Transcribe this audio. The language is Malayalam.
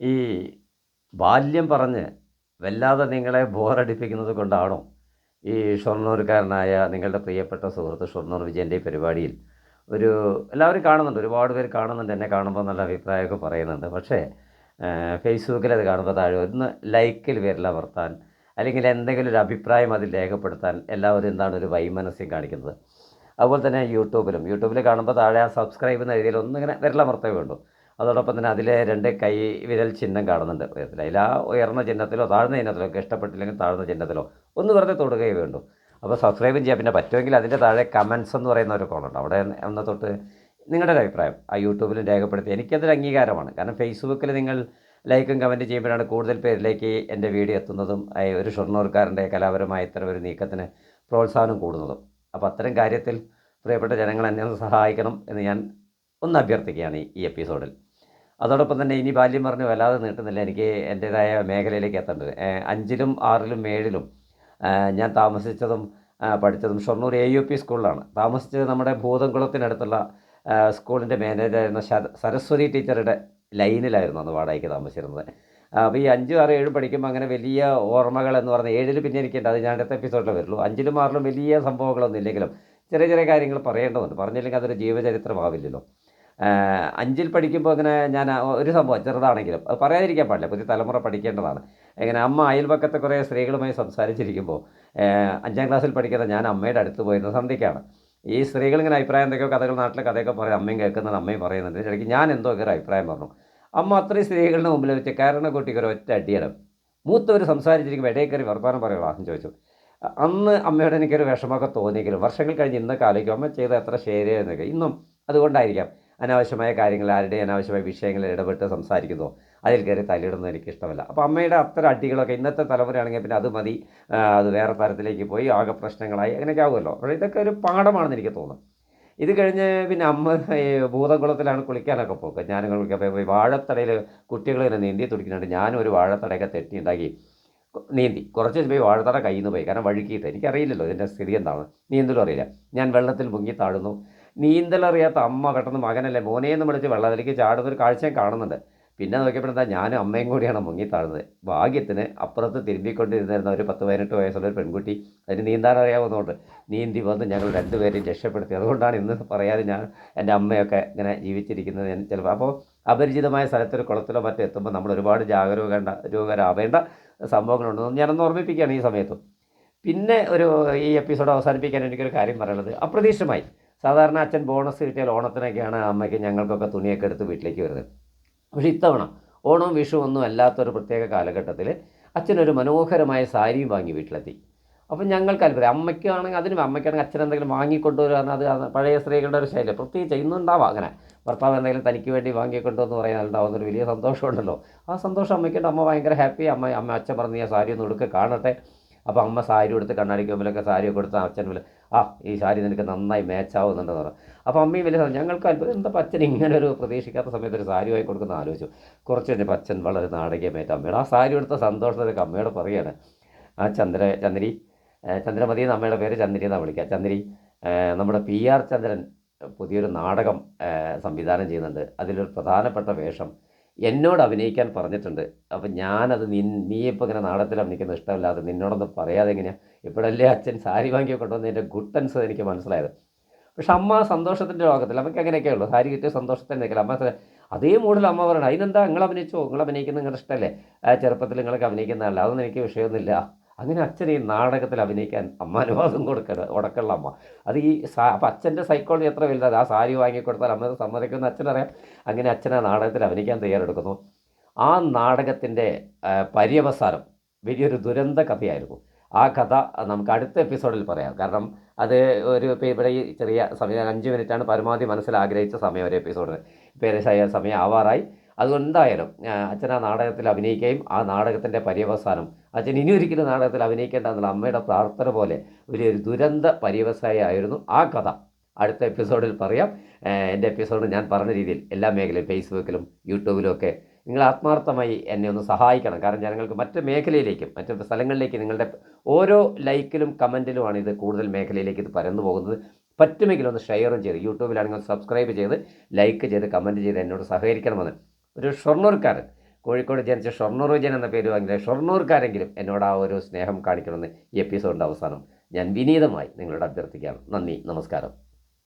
ഈ ബാല്യം പറഞ്ഞ് വല്ലാതെ നിങ്ങളെ ബോറടിപ്പിക്കുന്നത് കൊണ്ടാണോ ഈ ഷൊർണൂർക്കാരനായ നിങ്ങളുടെ പ്രിയപ്പെട്ട സുഹൃത്ത് ഷൊർണൂർ വിജയന്റെ പരിപാടിയിൽ ഒരു എല്ലാവരും കാണുന്നുണ്ട് ഒരുപാട് പേര് കാണുന്നുണ്ട് എന്നെ കാണുമ്പോൾ നല്ല അഭിപ്രായമൊക്കെ പറയുന്നുണ്ട്. പക്ഷേ ഫേസ്ബുക്കിൽ അത് കാണുമ്പോൾ താഴെ ഒന്ന് ലൈക്കിൽ വരില്ല വർത്താൻ അല്ലെങ്കിൽ എന്തെങ്കിലും ഒരു അഭിപ്രായം അതിൽ രേഖപ്പെടുത്താൻ എല്ലാവരും എന്താണ് ഒരു വൈമനസ്യം കാണിക്കുന്നത്. അതുപോലെ തന്നെ യൂട്യൂബിലും യൂട്യൂബിൽ കാണുമ്പോൾ താഴെ ആ സബ്സ്ക്രൈബ് എന്ന രീതിയിൽ ഒന്നിങ്ങനെ വിരലമർത്തേ വേണ്ടു അതോടൊപ്പം തന്നെ അതിലെ രണ്ട് കൈ വിരൽ ചിഹ്നം കാണുന്നുണ്ട്. ഉയരത്തിൽ അതിൽ ആ ഉയർന്ന ചിഹ്നത്തിലോ താഴ്ന്ന ചിഹ്നത്തിലോ ഒക്കെ ഇഷ്ടപ്പെട്ടില്ലെങ്കിൽ താഴ്ന്ന ചിഹ്നത്തിലോ ഒന്ന് വെറുതെ തൊടുകയേ വേണ്ടു. അപ്പോൾ സബ്സ്ക്രൈബും ചെയ്യാം. പിന്നെ പറ്റുമെങ്കിൽ അതിന്റെ താഴെ കമൻസ് എന്ന് പറയുന്ന ഒരു കോളുണ്ട് അവിടെ ഒന്ന് തൊട്ട് നിങ്ങളുടെ ഒരു അഭിപ്രായം ആ യൂട്യൂബിൽ രേഖപ്പെടുത്തി. എനിക്കതൊരു അംഗീകാരമാണ്. കാരണം ഫേസ്ബുക്കിൽ നിങ്ങൾ ലൈക്കും കമന്റ് ചെയ്യുമ്പോഴാണ് കൂടുതൽ പേരിലേക്ക് എന്റെ വീഡിയോ എത്തുന്നതും ഒരു ഷൊർണൂർക്കാരന്റെ കലാപരമായ ഇത്തരം ഒരു നീക്കത്തിന് പ്രോത്സാഹനം കൂടുന്നതും. അപ്പോൾ അത്തരം കാര്യത്തിൽ പ്രിയപ്പെട്ട ജനങ്ങൾ എന്നെ സഹായിക്കണം എന്ന് ഞാൻ ഒന്ന് അഭ്യർത്ഥിക്കുകയാണ് ഈ എപ്പിസോഡിൽ അതോടൊപ്പം തന്നെ ഇനി ബാല്യം പറഞ്ഞു വല്ലാതെ നീട്ടുന്നില്ല. എനിക്ക് എന്റേതായ മേഖലയിലേക്ക് എത്തേണ്ടത് അഞ്ചിലും ആറിലും ഏഴിലും ഞാൻ താമസിച്ചതും പഠിച്ചതും ഷൊർണൂർ എ യു പി സ്കൂളിലാണ്. താമസിച്ചത് നമ്മുടെ ഭൂതംകുളത്തിനടുത്തുള്ള സ്കൂളിന്റെ മാനേജറായിരുന്ന സരസ്വതി ടീച്ചറുടെ ലൈനിലായിരുന്നു അന്ന് വാടകയ്ക്ക് താമസിച്ചിരുന്നത്. അപ്പോൾ ഈ അഞ്ചും ആറ് ഏഴും പഠിക്കുമ്പോൾ അങ്ങനെ വലിയ ഓർമ്മകൾ എന്ന് പറഞ്ഞാൽ ഏഴിൽ പിന്നെ എനിക്കുണ്ട്. അത് ഞാൻ അടുത്ത എപ്പിസോഡിൽ വരുള്ളൂ. അഞ്ചിലും ആറിലും വലിയ സംഭവങ്ങളൊന്നും ഇല്ലെങ്കിലും ചെറിയ ചെറിയ കാര്യങ്ങൾ പറയേണ്ടതുണ്ട്. പറഞ്ഞില്ലെങ്കിൽ അതൊരു ജീവചരിത്രമാവില്ലല്ലോ. അഞ്ചിൽ പഠിക്കുമ്പോൾ അങ്ങനെ ഞാൻ ഒരു സംഭവം ചെറുതാണെങ്കിലും അത് പറയാതിരിക്കാൻ പാടില്ല. പുതിയ തലമുറ പഠിക്കേണ്ടതാണ്. ഇങ്ങനെ അമ്മ അയൽപക്കത്തെ കുറേ സ്ത്രീകളുമായി സംസാരിച്ചിരിക്കുമ്പോൾ അഞ്ചാം ക്ലാസ്സിൽ പഠിക്കുന്ന ഞാൻ അമ്മയുടെ അടുത്ത് പോയിരുന്ന സന്ധ്യയ്ക്കാണ്. ഈ സ്ത്രീകൾ ഇങ്ങനെ അഭിപ്രായം എന്തൊക്കെയോ കഥകൾ നാട്ടിലെ കഥയൊക്കെ പറയും അമ്മയും കേൾക്കുന്നത് അമ്മയും പറയുന്നുണ്ട്. ഇടയ്ക്ക് ഞാൻ എന്തോ ഒരു അഭിപ്രായം പറഞ്ഞു. അമ്മ അത്രയും സ്ത്രീകളുടെ മുമ്പിൽ വെച്ച് കാരണം കുട്ടിക്ക് ഒരു ഒറ്റ അടിയാണ് മൂത്തവർ സംസാരിച്ചിരിക്കുമ്പോൾ ഇടയിൽ കയറി വർത്തമാനം പറയുള്ളൂ എന്ന് ചോദിച്ചു. അന്ന് അമ്മയോട് എനിക്കൊരു വിഷമമൊക്കെ തോന്നിയെങ്കിലും വർഷങ്ങൾ കഴിഞ്ഞ് ഇന്നൊക്കെ ആലോചിക്കും അമ്മ ചെയ്ത എത്ര ശരിയായിരുന്നൊക്കെ ഇന്നും അതുകൊണ്ടായിരിക്കാം. അനാവശ്യമായ കാര്യങ്ങൾ ആരുടെ അനാവശ്യമായ വിഷയങ്ങളിൽ ഇടപെട്ട് സംസാരിക്കുന്നു അതിൽ കയറി തലയിടുന്നത് എനിക്ക് ഇഷ്ടമല്ല അപ്പോൾ അമ്മയുടെ അത്തരം അടികളൊക്കെ ഇന്നത്തെ തലമുറയാണെങ്കിൽ പിന്നെ അത് മതി. അത് വേറെ തരത്തിലേക്ക് പോയി ആകെ പ്രശ്നങ്ങളായി അങ്ങനെയൊക്കെ ആകുമല്ലോ അപ്പോൾ ഇതൊക്കെ ഒരു പാഠമാണെന്ന് എനിക്ക് തോന്നുന്നു. ഇത് കഴിഞ്ഞ് പിന്നെ അമ്മ ഭൂതകുളത്തിലാണ് കുളിക്കാനൊക്കെ പോകുക. ഞാനും കുളിക്കാൻ പോയി വാഴത്തടയിൽ കുട്ടികൾ ഇങ്ങനെ നീന്തി തുടിക്കുന്നുണ്ട്. ഞാനും ഒരു വാഴത്തടയൊക്കെ തെറ്റി ഉണ്ടാക്കി നീന്തി. കുറച്ച് പോയി വാഴത്തട കയ്യിൽ നിന്ന് പോയി. കാരണം വഴുക്കിയിട്ട്. എനിക്കറിയില്ലല്ലോ ഇതിന്റെ സ്ഥിതി എന്താണ്. നീന്തലും അറിയില്ല. ഞാൻ വെള്ളത്തിൽ മുങ്ങി താഴുന്നു. നീന്തലറിയാത്ത അമ്മ പെട്ടെന്ന് മകനല്ലേ? എന്ന് വിളിച്ച് വെള്ളത്തിലേക്ക് ചാടുന്ന ഒരു കാഴ്ചയും കാണുന്നുണ്ട്. പിന്നെ നോക്കിയപ്പോൾ എന്താ ഞാനും അമ്മയും കൂടിയാണ് മുങ്ങി താഴ്ന്നത്. ഭാഗ്യത്തിന് അപ്പുറത്ത് തിരുമ്പിക്കൊണ്ടിരുന്നിരുന്ന ഒരു പത്ത് പതിനെട്ട് വയസ്സുള്ള ഒരു പെൺകുട്ടി അതിന് നീന്താൻ അറിയാവുന്നതുകൊണ്ട് നീന്തി വന്ന് ഞങ്ങൾ രണ്ടുപേരെയും രക്ഷപ്പെടുത്തി. അതുകൊണ്ടാണ് ഇന്ന് പറയാതെ ഞാൻ എന്റെ അമ്മയൊക്കെ ഇങ്ങനെ ജീവിച്ചിരിക്കുന്നത്. ഞാൻ ചിലപ്പോൾ അപ്പോൾ അപരിചിതമായ സ്ഥലത്തൊരു കുളത്തിലോ മറ്റോ എത്തുമ്പോൾ നമ്മൾ ഒരുപാട് ജാഗരൂകേണ്ട രൂപകരാവേണ്ട സംഭവങ്ങളുണ്ടെന്ന് ഞാനൊന്ന് ഓർമ്മിപ്പിക്കുകയാണ് ഈ സമയത്തും. പിന്നെ ഒരു ഈ എപ്പിസോഡ് അവസാനിപ്പിക്കാൻ എനിക്കൊരു കാര്യം പറയുന്നത് അപ്രതീക്ഷിതമായി സാധാരണ അച്ഛൻ ബോണസ് കിട്ടിയാൽ ഓണത്തിനൊക്കെയാണ് അമ്മയ്ക്ക് ഞങ്ങൾക്കൊക്കെ തുണിയൊക്കെ എടുത്ത് വീട്ടിലേക്ക് വരുന്നത്. പക്ഷേ ഇത്തവണ ഓണവും വിഷു ഒന്നും അല്ലാത്തൊരു പ്രത്യേക കാലഘട്ടത്തിൽ അച്ഛനൊരു മനോഹരമായ സാരിയും വാങ്ങി വീട്ടിലെത്തി. അപ്പം ഞങ്ങൾക്ക് അത്ഭുതം. അമ്മയ്ക്കാണെങ്കിൽ അതിനും അമ്മയ്ക്കാണെങ്കിൽ അച്ഛൻ എന്തെങ്കിലും വാങ്ങിക്കൊണ്ടുവരുക അത് പഴയ സ്ത്രീകളുടെ ഒരു ശൈലി. പ്രത്യേകിച്ച് ഇന്നുണ്ടാവാം അങ്ങനെ. ഭർത്താവ് എന്തെങ്കിലും തനിക്ക് വേണ്ടി വാങ്ങിക്കൊണ്ടുവന്ന് പറയാൻ ഉണ്ടാവുന്ന ഒരു വലിയ സന്തോഷമുണ്ടല്ലോ. ആ സന്തോഷം അമ്മയ്ക്കുണ്ട്. അമ്മ ഭയങ്കര ഹാപ്പി അമ്മ അമ്മ അച്ഛൻ പറഞ്ഞ് ഞാൻ സാരി ഒന്ന് എടുക്കുക കാണട്ടെ. അപ്പോൾ അമ്മ സാരി കൊടുത്ത് കണ്ണാടിക്ക് മുമ്പിലൊക്കെ സാരിയൊക്കെ കൊടുത്ത് അച്ഛൻ മുമ്പിൽ ആ ഈ സാരി നിനക്ക് നന്നായി മാച്ചാവുന്നുണ്ടെന്ന് പറഞ്ഞു അപ്പോൾ അമ്മയും വലിയ. ഞങ്ങൾക്ക് അത്ഭുതം. എന്താ അച്ഛൻ ഇങ്ങനെ ഒരു പ്രതീക്ഷിക്കാത്ത സമയത്ത് ഒരു സാരി വാങ്ങി കൊടുക്കുന്ന ആലോചിച്ചു. കുറച്ച് കഴിഞ്ഞപ്പോൾ അച്ഛൻ വളരെ നാടകീയമായിട്ട് അമ്മയുടെ ആ. സാരി എടുത്ത സന്തോഷത്തിലൊക്കെ അമ്മയോട് പറയുകയാണ് ആ ചന്ദ്ര ചന്ദ്രി ചന്ദ്രമതി എന്ന് അമ്മയുടെ പേര് ചന്ദ്രി എന്നാണ് വിളിക്കുക ചന്ദ്രി നമ്മുടെ പി ആർ ചന്ദ്രൻ പുതിയൊരു നാടകം സംവിധാനം ചെയ്യുന്നുണ്ട്. അതിലൊരു പ്രധാനപ്പെട്ട വേഷം എന്നോട് അഭിനയിക്കാൻ പറഞ്ഞിട്ടുണ്ട്. അപ്പം ഞാനത് നി നീ ഇപ്പോൾ ഇങ്ങനെ നാടകത്തിൽ അഭിനയിക്കുന്നത് ഇഷ്ടമല്ലാതെ നിന്നോടൊന്നും പറയാതെ എങ്ങനെയാണ് ഇപ്പോഴല്ലേ അച്ഛൻ സാരി വാങ്ങി കൊണ്ടുവന്നതിന്റെ ഗുട്ടൻസ് എനിക്ക് മനസ്സിലായത്. പക്ഷെ അമ്മ സന്തോഷത്തിന്റെ ലോകത്തിൽ അമ്മയ്ക്ക് അങ്ങനെയൊക്കെ ഉള്ളൂ. സാരി കിട്ടിയ സന്തോഷത്തിൽ നിൽക്കില്ല അമ്മ അതേ മൂടിൽ അമ്മ പറയണം. അതിനെന്താ? നിങ്ങൾ അഭിനയിച്ചോ? നിങ്ങൾ അഭിനയിക്കുന്നത് നിങ്ങളുടെ ഇഷ്ടമല്ലേ? ചെറുപ്പത്തിൽ നിങ്ങളൊക്കെ അഭിനയിക്കുന്നതല്ല? അതൊന്നും എനിക്ക് വിഷയമൊന്നുമില്ല. അങ്ങനെ അച്ഛൻ ഈ നാടകത്തിൽ അഭിനയിക്കാൻ അമ്മ അനുവാദം കൊടുക്കണം ഉടക്കുള്ള അമ്മ. അത് ഈ സാ അപ്പം അച്ഛന്റെ സൈക്കോളജി എത്ര വലുതാണ് ആ സാരി വാങ്ങിക്കൊടുത്താൽ അമ്മ സമ്മതിക്കുന്ന അച്ഛനറിയാം അങ്ങനെ അച്ഛൻ ആ നാടകത്തിൽ അഭിനയിക്കാൻ തയ്യാറെടുക്കുന്നു. ആ നാടകത്തിന്റെ പര്യവസാനം വലിയൊരു ദുരന്ത കഥയായിരുന്നു. ആ കഥ നമുക്ക് അടുത്ത എപ്പിസോഡിൽ പറയാം. കാരണം അത് ഒരു ഇപ്പോൾ ഇവിടെ ഈ ചെറിയ സമയം അഞ്ച് മിനിറ്റാണ് പരമാവധി മനസ്സിൽ ആഗ്രഹിച്ച സമയം ഒരു എപ്പിസോഡിന്. പേര് ഏകദേശം സമയം ആവാറായി. അതുകൊണ്ടായാലും അച്ഛൻ ആ നാടകത്തിൽ അഭിനയിക്കുകയും ആ നാടകത്തിന്റെ പര്യവസാനം അച്ഛൻ ഇനി ഒരിക്കലും നാടകത്തിൽ അഭിനയിക്കേണ്ട എന്നുള്ള അമ്മയുടെ പ്രാർത്ഥന പോലെ ഒരു ദുരന്ത പര്യവസായമായിരുന്നു ആ കഥ. അടുത്ത എപ്പിസോഡിൽ പറയാം. എന്റെ എപ്പിസോഡ് ഞാൻ പറഞ്ഞ രീതിയിൽ എല്ലാ മേഖലയും ഫേസ്ബുക്കിലും യൂട്യൂബിലും ഒക്കെ നിങ്ങൾ ആത്മാർത്ഥമായി എന്നെ ഒന്ന് സഹായിക്കണം. കാരണം ജനങ്ങൾക്ക് മറ്റ് മേഖലയിലേക്കും മറ്റ് സ്ഥലങ്ങളിലേക്കും നിങ്ങളുടെ ഓരോ ലൈക്കിലും കമന്റിലുമാണ് ഇത് കൂടുതൽ മേഖലയിലേക്ക് ഇത് പരന്നു പോകുന്നത്. പറ്റുമെങ്കിൽ ഒന്ന് ഷെയറും ചെയ്ത് യൂട്യൂബിലാണെങ്കിൽ സബ്സ്ക്രൈബ് ചെയ്ത് ലൈക്ക് ചെയ്ത് കമന്റ് ചെയ്ത് എന്നോട് സഹകരിക്കണമെന്ന് ഒരു ഷൊർണൂർക്കാരൻ. കോഴിക്കോട് ജനിച്ച ഷൊർണൂർ വിജയൻ എന്ന പേര് വാങ്ങിയ ഷൊർണൂർക്കാരെങ്കിലും എന്നോട് ആ ഒരു സ്നേഹം കാണിക്കണമെന്ന് ഈ എപ്പിസോഡിന്റെ അവസാനം ഞാൻ വിനീതമായി നിങ്ങളോട് അഭ്യർത്ഥിക്കുകയാണ്. നന്ദി നമസ്കാരം.